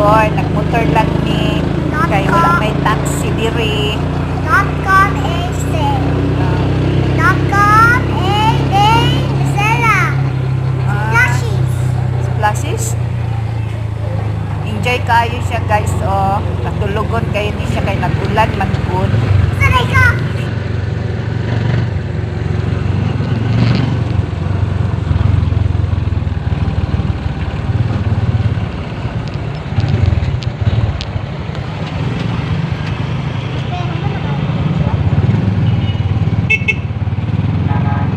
motor, nagmotor lang ni. Kaya wala may taxi diri. Not come is there. Not come is there. Sela. Ah. Splashes. Splashes? Enjoy kayo siya guys. Oh, natulogon kayo ni siya kay nagulan man good.